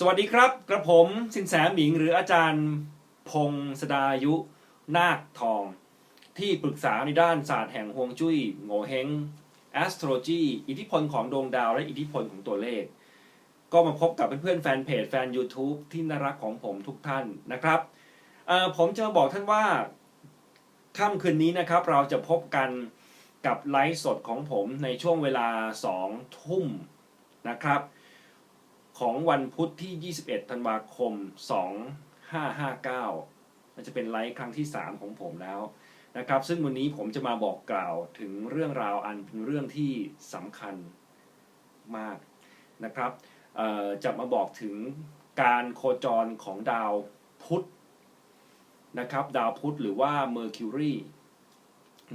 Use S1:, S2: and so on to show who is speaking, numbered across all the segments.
S1: สวัสดีครับ กระผมสินแสหมิง หรืออาจารย์พงศดายุ นาคทอง ที่ปรึกษาในด้านศาสตร์แห่งฮวงจุ้ยโงเฮง astrology อิทธิพลของดวงดาวและอิทธิพลของตัวเลข ก็มาพบกับเพื่อนๆแฟนเพจแฟน YouTube ที่น่ารักของผมทุกท่านนะครับ ผมจะมาบอกท่านว่าค่ำคืนนี้นะครับ เราจะพบกันกับไลฟ์สดของผมในช่วงเวลา 2 ทุ่มนะครับ ของวันพุธที่ 21 ธันวาคม 2559 มันจะเป็นไลฟ์ครั้งที่ 3 ของผมแล้วนะครับ ซึ่งวันนี้ผมจะมาบอกกล่าวถึงเรื่องราวอันเป็นเรื่องที่สำคัญมากนะครับจะมาบอกถึงการโคจรของดาวพุธนะครับ ดาวพุธหรือว่า Mercury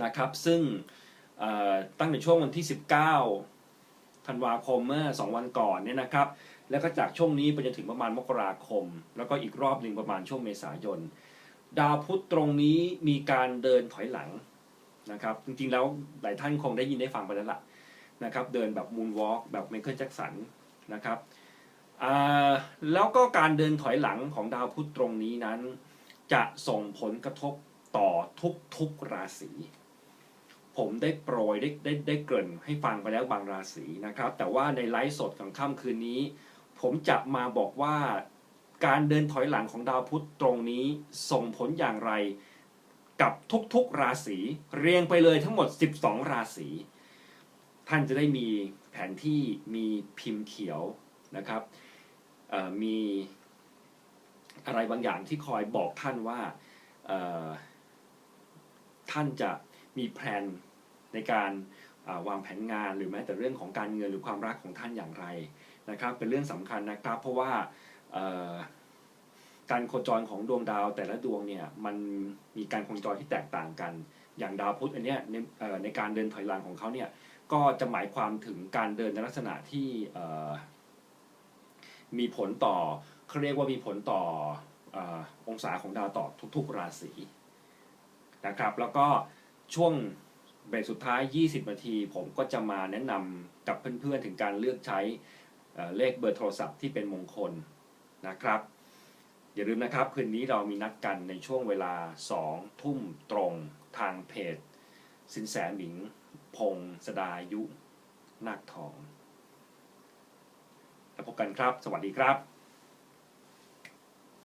S1: นะครับ ซึ่งตั้งแต่ช่วงวันที่ 19 ธันวาคมเมื่อ 2 วันก่อนเนี่ยนะครับ แล้วก็จากช่วงนี้ไปจนถึงประมาณมกราคม แล้วก็อีกรอบหนึ่งประมาณช่วงเมษายน ดาวพุธตรงนี้มีการเดินถอยหลังนะครับ จริงๆแล้วหลายท่านคงได้ยินได้ฟังไปแล้วล่ะนะครับ เดินแบบมูนวอล์กแบบไมเคิลแจ็คสันนะครับอ่าแล้วก็การเดินถอยหลังของดาวพุธตรงนี้นั้น จะส่งผลกระทบต่อทุกๆราศีผมได้โปรยได้ได้ได้เกริ่นให้ฟังไปแล้วบางราศีนะครับ แต่ว่าในไลฟ์สดของค่ำคืนนี้ ผมจะมาบอกว่าการเดินถอยหลังของดาวพุธตรงนี้ส่งผลอย่างไรกับทุกๆราศีเรียงไปเลยทั้งหมด 12 ราศีท่านจะได้มีแผนที่มีพิมพ์เขียวนะครับมีอะไรบางอย่างที่คอยบอกท่านว่าท่านจะมีแผนในการ วางแผนงานหรือแม้แต่เรื่องของการเงินหรือความรักของท่านอย่างไรนะครับ เป็นเรื่องสำคัญนะครับ เพราะว่าการโคจรของดวงดาวแต่ละดวงเนี่ยมันมีการโคจรที่แตกต่างกัน อย่างดาวพุธอันเนี้ยในในการเดินถอยหลังของเขาเนี่ยก็จะหมายความถึงการเดินในลักษณะที่มีผลต่อเขาเรียกว่ามีผลต่อเอ่อองศาของดาวต่อทุก ๆ ราศีนะครับ แล้วก็ช่วง เบรกสุดท้าย 20 นาที ผมก็จะมาแนะนำกับเพื่อนๆ ถึงการเลือกใช้เลขเบอร์โทรศัพท์ที่เป็นมงคลนะครับ อย่าลืมนะครับ คืนนี้เรามีนัดกันในช่วงเวลา 2 ทุ่มตรงทางเพจ สินแสหมิง พงศดายุ นาคทอง แล้วพบกันครับ สวัสดีครับ